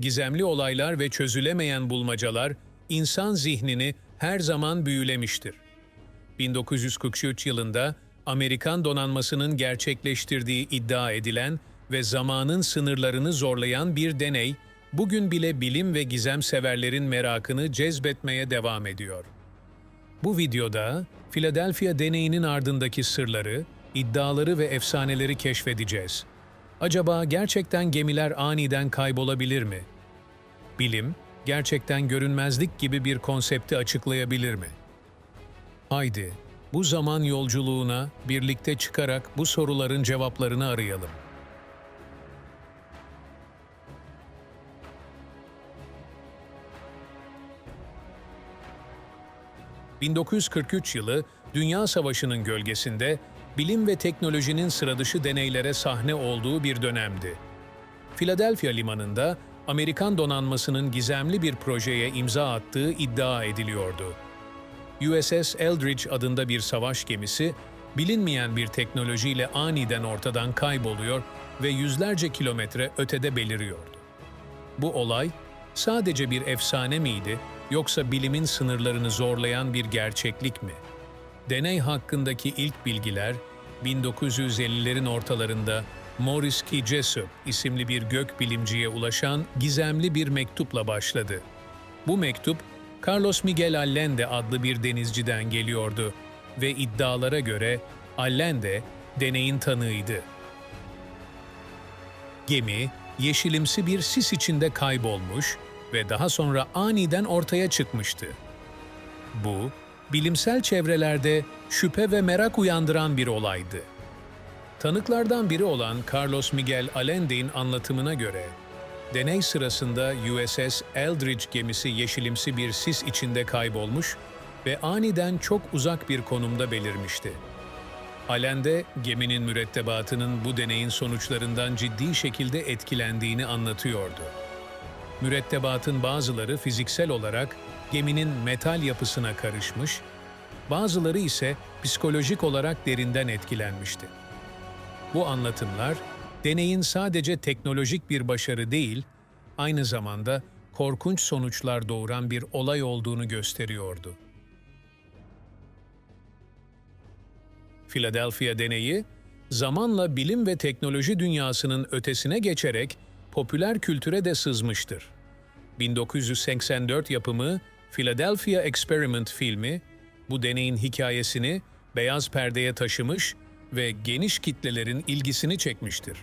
gizemli olaylar ve çözülemeyen bulmacalar insan zihnini her zaman büyülemiştir. 1943 yılında Amerikan donanmasının gerçekleştirdiği iddia edilen ve zamanın sınırlarını zorlayan bir deney, bugün bile bilim ve gizem severlerin merakını cezbetmeye devam ediyor. Bu videoda Philadelphia deneyinin ardındaki sırları, iddiaları ve efsaneleri keşfedeceğiz. Acaba gerçekten gemiler aniden kaybolabilir mi? Bilim, gerçekten görünmezlik gibi bir konsepti açıklayabilir mi? Haydi, bu zaman yolculuğuna birlikte çıkarak bu soruların cevaplarını arayalım. ...1943 yılı Dünya Savaşı'nın gölgesinde bilim ve teknolojinin sıradışı deneylere sahne olduğu bir dönemdi. Philadelphia limanında Amerikan donanmasının gizemli bir projeye imza attığı iddia ediliyordu. USS Eldridge adında bir savaş gemisi, bilinmeyen bir teknolojiyle aniden ortadan kayboluyor ve yüzlerce kilometre ötede beliriyordu. Bu olay sadece bir efsane miydi yoksa bilimin sınırlarını zorlayan bir gerçeklik mi? Deney hakkındaki ilk bilgiler 1950'lerin ortalarında Morris K. Jessup isimli bir gök bilimciye ulaşan gizemli bir mektupla başladı. Bu mektup, Carlos Miguel Allende adlı bir denizciden geliyordu ve iddialara göre Allende deneyin tanığıydı. Gemi, yeşilimsi bir sis içinde kaybolmuş ve daha sonra aniden ortaya çıkmıştı. Bu, bilimsel çevrelerde şüphe ve merak uyandıran bir olaydı. Tanıklardan biri olan Carlos Miguel Allende'in anlatımına göre, deney sırasında USS Eldridge gemisi yeşilimsi bir sis içinde kaybolmuş ve aniden çok uzak bir konumda belirmişti. Allende, geminin mürettebatının bu deneyin sonuçlarından ciddi şekilde etkilendiğini anlatıyordu. Mürettebatın bazıları fiziksel olarak geminin metal yapısına karışmış, bazıları ise psikolojik olarak derinden etkilenmişti. Bu anlatımlar, deneyin sadece teknolojik bir başarı değil, aynı zamanda korkunç sonuçlar doğuran bir olay olduğunu gösteriyordu. Philadelphia deneyi, zamanla bilim ve teknoloji dünyasının ötesine geçerek popüler kültüre de sızmıştır. 1984 yapımı Philadelphia Experiment filmi, bu deneyin hikayesini beyaz perdeye taşımış ve geniş kitlelerin ilgisini çekmiştir.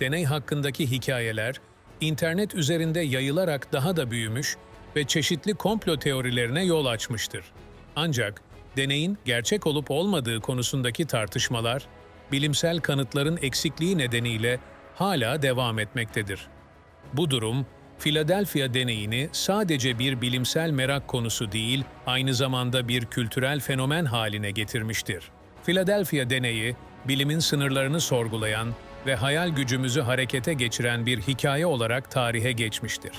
Deney hakkındaki hikayeler, internet üzerinde yayılarak daha da büyümüş ve çeşitli komplo teorilerine yol açmıştır. Ancak deneyin gerçek olup olmadığı konusundaki tartışmalar, bilimsel kanıtların eksikliği nedeniyle hala devam etmektedir. Bu durum, Philadelphia deneyini sadece bir bilimsel merak konusu değil, aynı zamanda bir kültürel fenomen haline getirmiştir. Philadelphia deneyi, bilimin sınırlarını sorgulayan ve hayal gücümüzü harekete geçiren bir hikaye olarak tarihe geçmiştir.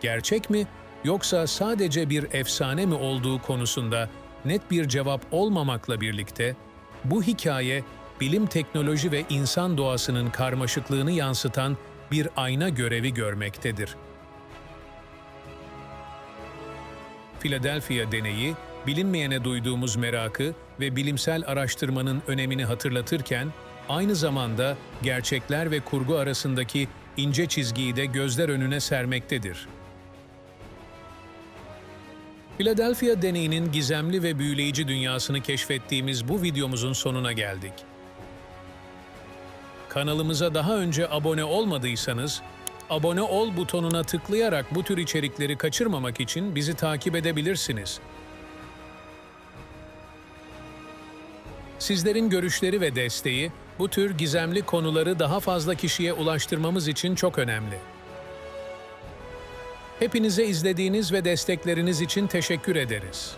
Gerçek mi yoksa sadece bir efsane mi olduğu konusunda net bir cevap olmamakla birlikte, bu hikaye bilim, teknoloji ve insan doğasının karmaşıklığını yansıtan bir ayna görevi görmektedir. Philadelphia deneyi, bilinmeyene duyduğumuz merakı ve bilimsel araştırmanın önemini hatırlatırken, aynı zamanda gerçekler ve kurgu arasındaki ince çizgiyi de gözler önüne sermektedir. Philadelphia deneyinin gizemli ve büyüleyici dünyasını keşfettiğimiz bu videomuzun sonuna geldik. Kanalımıza daha önce abone olmadıysanız, abone ol butonuna tıklayarak bu tür içerikleri kaçırmamak için bizi takip edebilirsiniz. Sizlerin görüşleri ve desteği bu tür gizemli konuları daha fazla kişiye ulaştırmamız için çok önemli. Hepinize izlediğiniz ve destekleriniz için teşekkür ederiz.